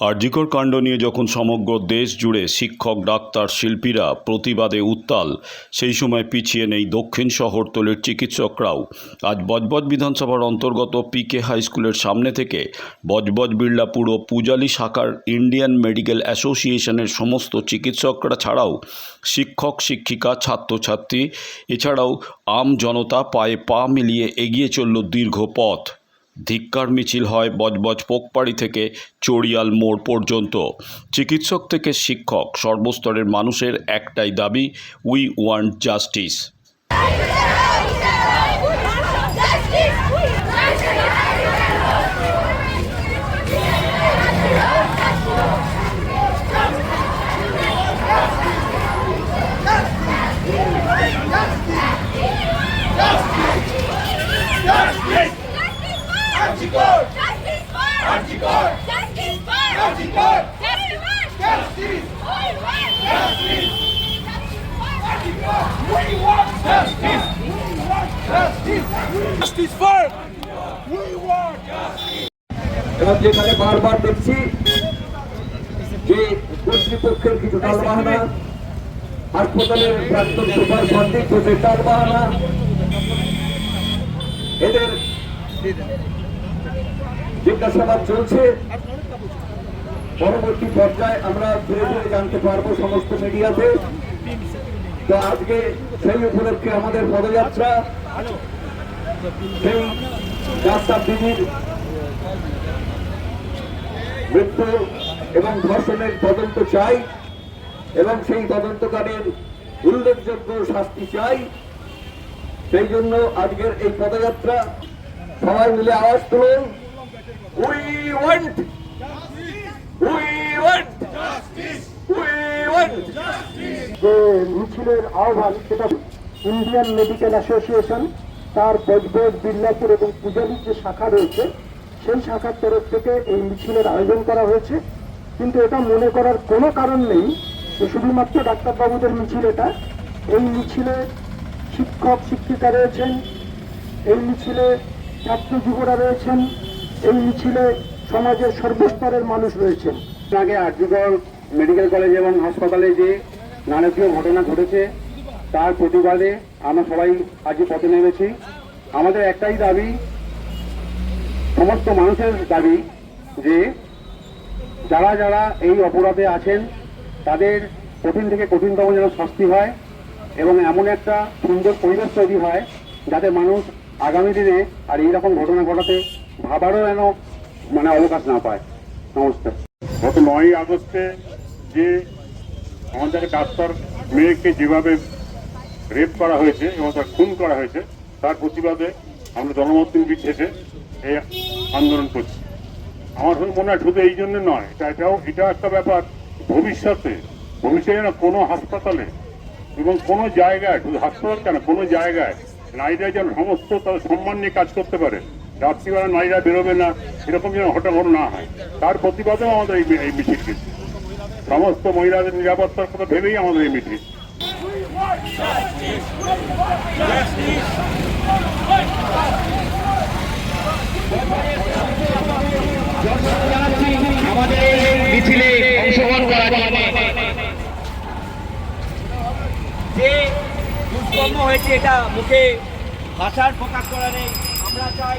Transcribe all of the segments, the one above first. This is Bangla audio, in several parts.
আরজিকর কাণ্ড নিয়ে যখন সমগ্র দেশ জুড়ে শিক্ষক, ডাক্তার, শিল্পীরা প্রতিবাদে উত্তাল, সেই সময় পিছিয়ে নেই দক্ষিণ শহরতলির চিকিৎসকরাও। আজ বজবজ বিধানসভার অন্তর্গত পিকে হাই স্কুলের সামনে থেকে বজবজ বিড়লাপুর ও পূজালি শাখার ইন্ডিয়ান মেডিকেল অ্যাসোসিয়েশনের সমস্ত চিকিৎসকরা ছাড়াও শিক্ষক, শিক্ষিকা, ছাত্রছাত্রী, এছাড়াও আম জনতা পায়ে পা মিলিয়ে এগিয়ে চলল দীর্ঘ পথ। ধিক্কার মিছিল হয় বজবজ পোকপাড়ি থেকে চড়িয়াল মোড় পর্যন্ত। চিকিৎসক থেকে শিক্ষক, সর্বস্তরের মানুষের একটাই দাবি we want justice for! Archicor! Justice for! Justice! Justice! Justice! We want justice! We want justice! Justice for! We want এবং যেখানে বারবার দেখছি যে কর্তৃপক্ষের কিছু টালবাহানা হাসপাতালের প্রাক্তন সুপার সন্দীপ ঘোষের টালবাহানা এদের জিজ্ঞাসাবাদ চলছে। পরবর্তী পর্যায়ে আমরা ধীরে ধীরে জানতে পারব সমস্ত মিডিয়াতে। তো আজকে সেই উপলক্ষে আমাদের পদযাত্রা, সেই ডাক্তার দিদির মৃত্যু এবং ধর্ষণের তদন্ত চাই এবং সেই তদন্তকারীর উল্লেখযোগ্য শাস্তি চাই। সেই জন্য আজকের এই পদযাত্রা সবাই মিলে আওয়াজ তুলুন। উই ওয়ান্ট যে মিছিলের আহ্বান, সেটা ইন্ডিয়ান মেডিকেল অ্যাসোসিয়েশন, তার বজবজ বিল্লাপুর এবং পূজালির যে শাখা রয়েছে, সেই শাখার তরফ থেকে এই মিছিলের আয়োজন করা হয়েছে। কিন্তু এটা মনে করার কোনো কারণ নেই যে শুধুমাত্র ডাক্তারবাবুদের মিছিল এটা। এই মিছিলে শিক্ষক শিক্ষিকা রয়েছেন, এই মিছিলে ছাত্র যুবরা রয়েছেন এই মিছিলে সমাজের সর্বস্তরের মানুষ রয়েছেন। আগে আরজিগড় মেডিকেল কলেজ এবং হাসপাতালে যে নারকীয় ঘটনা ঘটেছে, তার প্রতিবাদে আমরা সবাই আজকে পথে নেমেছি। আমাদের একটাই দাবি, সমস্ত মানুষের দাবি যে যারা যারা এই অপরাধে আছেন, তাদের কঠিন থেকে কঠিনতম যেন শাস্তি হয় এবং এমন একটা সুন্দর পরিবেশ তৈরি হয় যাতে মানুষ আগামী দিনে আর এইরকম ঘটনা ঘটাতে ভাবারও যেন মানে অবকাশ না পায়। নমস্কার। গত নয়ই আগস্টে যে আমাদের ডাক্তার মেয়েকে যেভাবে রেপ করা হয়েছে এবং তার খুন করা হয়েছে, তার প্রতিবাদে আমরা জনমত বিশেষে এই আন্দোলন করছি। আমার মনে হয় শুধু এই জন্য নয়, এটা এটাও, এটা একটা ব্যাপার ভবিষ্যতে। ভবিষ্যতে না কোনো হাসপাতালে এবং কোনো জায়গায়, শুধু হাসপাতাল কেন, কোনো জায়গায় নারীরা যেন সমস্ত তাদের সম্মান নিয়ে কাজ করতে পারে। রাত্রিবেলা নারীরা বেরোবে না এরকম যেন হঠাৎ না হয়। তার প্রতিবাদেও আমাদের এই মিছিল কিন্তু সমস্ত মহিলাদের নিরাপত্তার কথা ভেবেই আমাদের এই মিছিল যে দুষ্কর্ম হয়েছে এটা মুখে ভাষার প্রকাশ করা নেই, আমরা চাই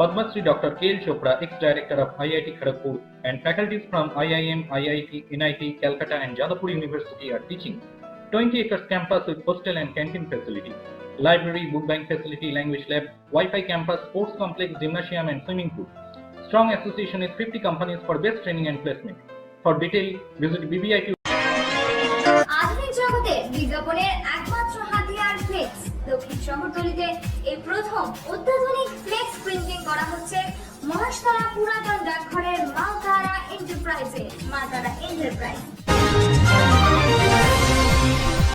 Padma Shri Dr. K. Chopra, ex-director of IIT Kharagpur, and faculties from IIM, IIT, NIT, Calcutta, and Jadavpur University are teaching. 20 acres campus with hostel and canteen facility, library, book bank facility, language lab, Wi-Fi campus, sports complex, gymnasium, and swimming pool. Strong association with 50 companies for best training and placement. For detail, visit বিজ্ঞাপনের একমাত্র হাতিয়ার ফ্লেক্স দক্ষিণ শহরতলিতে এই প্রথম অত্যাধুনিক ঠিকানা পুরাতন ডাকঘরের মালতারা এন্টারপ্রাইজে মালতারা এন্টারপ্রাইজ